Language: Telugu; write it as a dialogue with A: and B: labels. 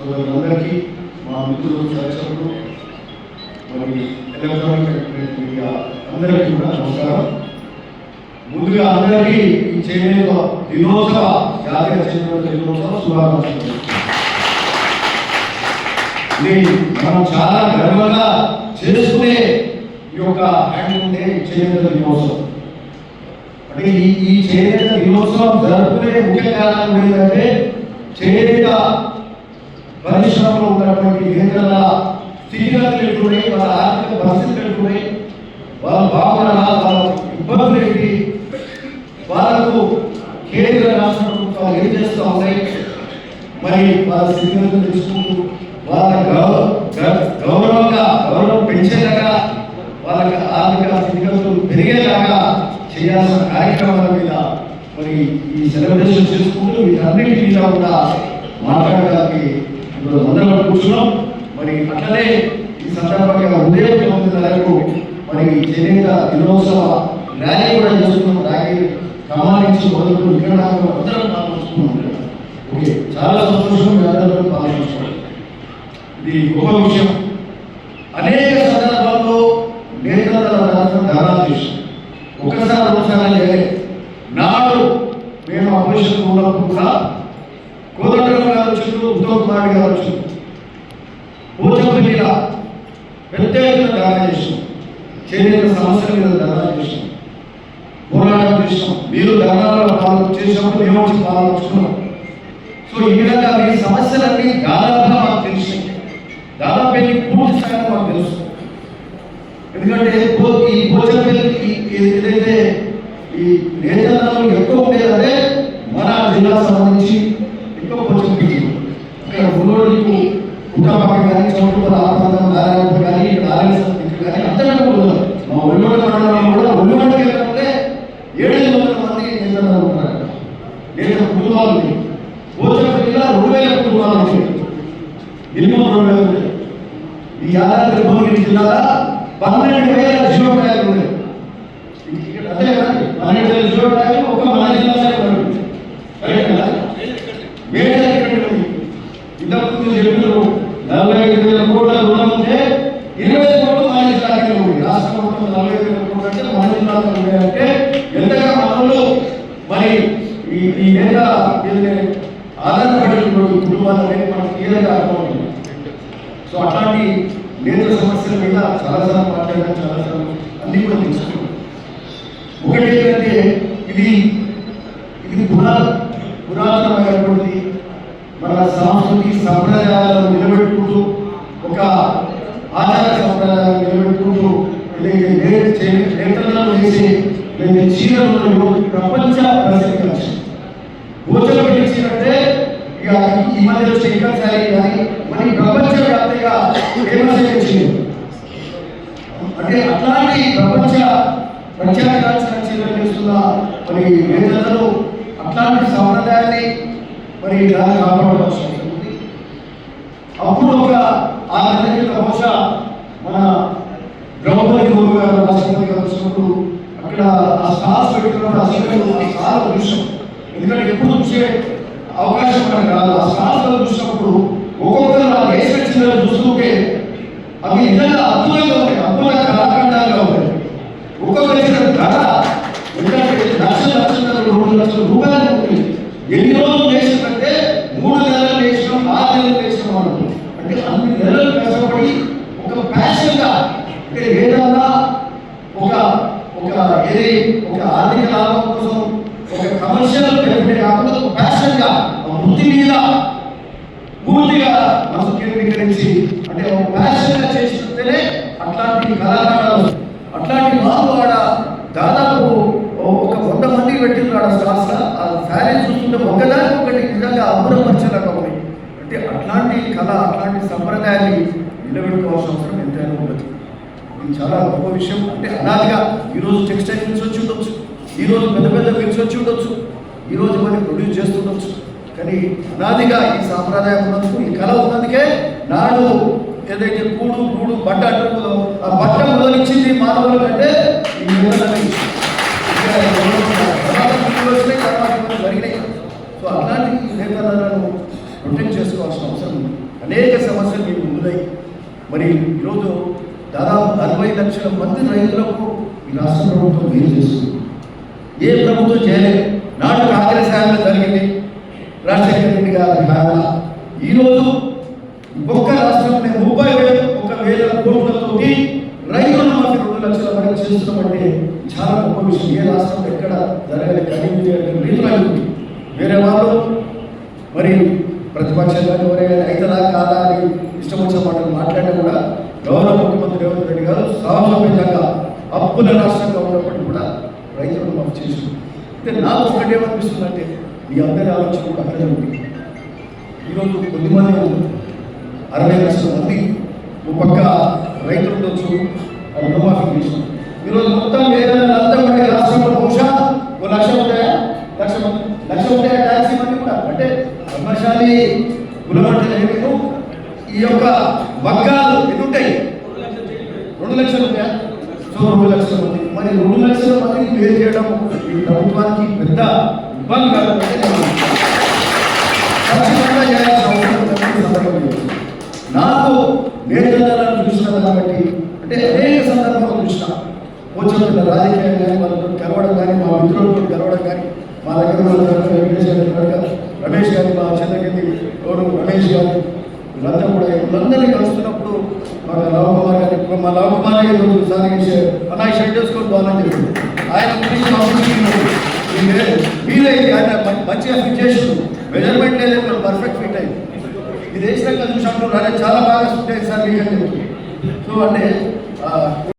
A: అందరికీ మా మిత్రులు సహచరులు మరి ఎలక్ట్రానిక్ మీడియా అందరికీ కూడా నమస్కారం. ముందుగా అందరికీ ఈ చేనేత దినోత్సవ జాతీయ చేనేత దినోత్సవ శుభాకాంక్షలు. ఇది మనం చాలా గర్వంగా చేసుకునే ఈ యొక్క హ్యాండ్ చేనేత దినోత్సవం. అంటే ఈ ఈ చేనేత దినోత్సవం జరుపుకునే ముఖ్య కారణం ఏంటంటే చేనేత పరిశ్రమలో ఉన్నటువంటి గిరిజనుల స్థితిగతులు ఎట్టున్నాయి వాళ్ళ ఆర్థిక పరిస్థితులు ఎట్టున్నాయి వాళ్ళ భావన వాళ్ళ ఇబ్బందులు ఏంటి? వాళ్ళకు కేంద్ర రాష్ట్ర ప్రభుత్వాలు ఏం చేస్తూ ఉన్నాయి? మరి వాళ్ళ స్థితిగతులు తెలుసుకుంటూ వాళ్ళ గౌరవ గౌరవంగా గౌరవం పెంచేలాగా వాళ్ళకి ఆర్థిక స్థితిగతులు పెరిగేలాగా చేయాల్సిన కార్యక్రమాల మీద మరి ఈ సెలబ్రేషన్ చేసుకుంటూ వీటన్నిటి మీద కూడా మాట్లాడడానికి ఈరోజు అందరం కూర్చున్నాం మరి అట్లనే ఈ సందర్భంగా ఉదయం తొమ్మిదిన్నరకు మరి చేనేత దినోత్సవ ర్యాలీ కూడా చేస్తున్నాం. ర్యాలీ ప్రమాణించి మొదలు ఇక్కడ అందరం పాల్గొంటున్నాం. ఓకే చాలా సంతోషం. అందరూ పాల్గొంటున్నాం ఇది గొప్ప విషయం. అనేక సందర్భాల్లో నేతల రాష్ట్రం దానాలు చేశాం. ఒకసారి ఒకసారి నాడు మేము అపోజిషన్ ఉన్నప్పుడు కూడా కోదండరాం గారు గారు చేనేత సమస్యల మీద దానా చేసాం పోరాటం చేసాం మీరు దానాలలో పాల్గొ చేసినప్పుడు మేము వచ్చి పాల్గొచ్చుకున్నాం సో ఈ విధంగా మీ సమస్యలన్నీ దాదాపు మాకు తెలిసి దాదాపు ఎన్ని పూర్తి స్థాయిలో మాకు తెలుసు ఎందుకంటే ఈ భోజన ఏదైతే ఈ నేతలలో ఎక్కువ ఉండేదంటే మన జిల్లా సంబంధించి ఎక్కువ భోజనపల్లి ఇక్కడ ఉన్నోడికి కుటుంబం కానీ చౌటుపల ఆపదం నారాయణ కానీ ఇక్కడ ఆర్ఎస్ కానీ అందరూ కూడా మా ఒళ్ళోడి మండలంలో కూడా ఒళ్ళోడికి వెళ్ళినప్పుడే ఏడు వందల మంది నేతలు ఉన్నారు నేత కుటుంబాలు ఉన్నాయి భోజనపల్లిలో రెండు వేల కుటుంబాలు ఉన్నాయి మినిమం రెండు వేలు ఉన్నాయి ఈ యాదాద్రి జిల్లాలో పన్నెండు వేల జీవకాయలు ఉన్నాయి. ఇక్కడ అదే కదా? పన్నెండు వేల జీవోపాయాలు ఒక మన జిల్లాలో ఇంతకుముందు చెప్పారు నలభై ఐదు వేల కోట్ల రుణం ఉంటే ఇరవై కోట్లు మన జిల్లాకే ఉంది రాష్ట్ర ప్రభుత్వం నలభై ఐదు వేల కోట్లు అంటే మన జిల్లాలో ఉన్నాయంటే ఎంతగా మనలో మరి ఈ ఈ మీద దీన్ని ఆధారపడి కుటుంబాలు అనేది మనకు క్లియర్గా అర్థమవుతుంది సో అట్లాంటి నేతల సమస్యల మీద చాలాసార్లు మాట్లాడడం చాలాసార్లు అన్ని కూడా తెలుసుకున్నాం ఒకటి ఏంటంటే ఇది ఇది పురా పురాతనమైనటువంటి మన సంస్కృతి సంప్రదాయాలను నిలబెట్టుకుంటూ ఒక ఆచార సంప్రదాయాలను నిలబెట్టుకుంటూ ఇలాగే నే- చీరలను ప్రపంచ ప్రసిద్ధి భోజనం ఇక ఈ మధ్య వచ్చే ఇంకా సారీ కానీ మనకి ప్రపంచవ్యాప్తంగా ఫేమస్ అయిపోయింది అంటే అట్లాంటి ప్రపంచ ప్రత్యేకాల్సిన చీరలు చేస్తున్న మరి నేతలను అట్లాంటి సంప్రదాయాన్ని మరి దాన్ని కాపాడవలసి ఉంటుంది అప్పుడు ఒక ఆ నెలకి బహుశా మన ద్రౌపది ముర్ము గారు రాష్ట్రపతి గారు వచ్చినప్పుడు అక్కడ ఆ స్టార్స్ పెట్టుకున్నప్పుడు అసలు ఆ స్టాల్ దృశ్యం ఎందుకంటే ఎప్పుడు చూసే అవకాశం మనకు రాదు ఆ స్టాల్స్ చూసినప్పుడు ఒక్కొక్కరు ఆ దేశ చీరలు చూస్తుంటే అవి నిజంగా అద్భుతంగా ఉంటాయి అద్భుత కళాఖండాలుగా ఉంటాయి ఒక్కొక్క వేసిన కళ ఎందుకంటే లక్షల లక్షల రెండు లక్షల రూపాయలు ఉంటుంది ఎన్ని రోజులు వేసినంటే మూడు నెలలు వేసినాం ఆరు నెలలు వేసినాం అనుకో అంటే అన్ని నెలలు కష్టపడి ఒక ప్యాషన్గా అంటే ఏదన్నా ఒక ఒక ఏది ఒక ఆర్థిక లాభం కోసం ఒక కమర్షియల్ బెనిఫిట్ కాకుండా ప్యాషన్గా ఒక వృత్తి మీద పూర్తిగా మనసు కేంద్రీకరించి అంటే ఒక ప్యాషన్గా చేస్తుంటేనే అట్లాంటి కళాకారులు అట్లాంటి వాళ్ళు ఆడ దాదాపు ఒక వంద మంది పెట్టిండ్రు ఆడ స్టార్స్ ఆ శారీ చూస్తుంటే ఒకదానికి ఒకటి నిజంగా అమృతపరిచేలాగా ఉంది. అంటే అట్లాంటి కళ అట్లాంటి సంప్రదాయాన్ని నిలబెట్టుకోవాల్సిన అవసరం ఎంతైనా ఉండదు. ఇది చాలా గొప్ప విషయం. అంటే అనాదిగా ఈరోజు టెక్స్టైల్ మిల్స్ వచ్చి ఉండొచ్చు. ఈరోజు పెద్ద పెద్ద మిల్స్ వచ్చి ఉండొచ్చు. ఈరోజు మరి ప్రొడ్యూస్ చేస్తుండొచ్చు కానీ అనాదిగా ఈ సాంప్రదాయం ఉన్నందుకు ఈ కళ ఉన్నందుకే నాడు ఏదైతే కూడు కూడు బట్ట అంటుందో ఆ బట్ట మొదలిచ్చింది మానవుల కంటే ఈ జరిగినాయి. సో అలాంటి నేతలను ప్రొటెక్ట్ చేసుకోవాల్సిన అవసరం ఉంది. అనేక సమస్యలు మీకు ఉన్నాయి. మరి ఈరోజు దాదాపు అరవై లక్షల మంది రైతులకు ఈ రాష్ట్ర ప్రభుత్వం ఏం చేస్తుంది? ఏ ప్రభుత్వం చేయలేదు నాడు కాంగ్రెస్ హయాంలో జరిగింది రాజశేఖర రెడ్డి గారి హయాంలో ఈరోజు ఒక్క రాష్ట్రంలో ముప్పై వేల ఒక వేల కోట్లతోటి రైతుల మాకు మనం చేస్తున్నామంటే చాలా గొప్ప విషయం. ఏ రాష్ట్రం ఎక్కడ జరగని కనీవిని రీతిలో వేరే వాళ్ళు మరి ప్రతిపక్షంగా ఎవరైనా రైతులా కాదా అని ఇష్టం వచ్చిన మాటలు మాట్లాడినా కూడా గౌరవ ముఖ్యమంత్రి రేవంత్ రెడ్డి గారు సామూహికంగా అప్పుల రాష్ట్రంగా ఉన్నప్పటికీ కూడా రైతులను మాకు చేసి అంటే నాకు ఒకటేమనిపిస్తుంది అంటే మీ అందరి ఆలోచన కూడా అక్కడే ఉంది. ఈరోజు కొద్దిమంది అరవై లక్షల మంది ఒక పక్క రైతులు ఉండొచ్చు ఈరోజు మొత్తం ఏదైనా అంతా కూడా రాష్ట్రంలో బహుశా ఓ లక్ష ఉంటాయా? లక్ష లక్ష ఉంటాయా? ట్యాక్సీ మంది కూడా. అంటే బ్రహ్మశాలి కులమంటే ఏమేమో ఈ యొక్క వర్గాలు ఎన్ని ఉంటాయి? రెండు లక్షలు ఉంటాయా? సో రెండు లక్షల మంది. మరి రెండు లక్షల మందిని పేరు చేయడం ఈ ప్రభుత్వానికి పెద్ద ఇబ్బంది కాకపోతే ఖచ్చితంగా చేయాల్సిన అవసరం నాకు నేతలను చూసిన కాబట్టి అంటే అనేక సందర్భాలు చూసిన కూర్చోబెట్టిన రాజకీయం కానీ వాళ్ళతో కలవడం కానీ మా మిత్రులతో కలవడం కానీ మా దగ్గర రమేష్ గారు, మా చంద్రగిరి గౌరవ రమేష్ గారు. వీళ్ళంతా కూడా వీళ్ళందరినీ కలుస్తున్నప్పుడు మా లవకుమార్ గారి ఇప్పుడు మా లవకుమార్ గారి రోజు సాధించే అన్న షెడ్ చేసుకొని పోవాలని చెప్పారు. ఆయన గురించి మా వీలైతే ఆయన మంచిగా ఫిట్ చేసి మెజర్మెంట్ లేదు పర్ఫెక్ట్ ఫిట్ అయింది. ఇది వేసినాక చూసినప్పుడు చాలా బాగా ఫిట్ అయింది సార్ మీకు అని సో అంటే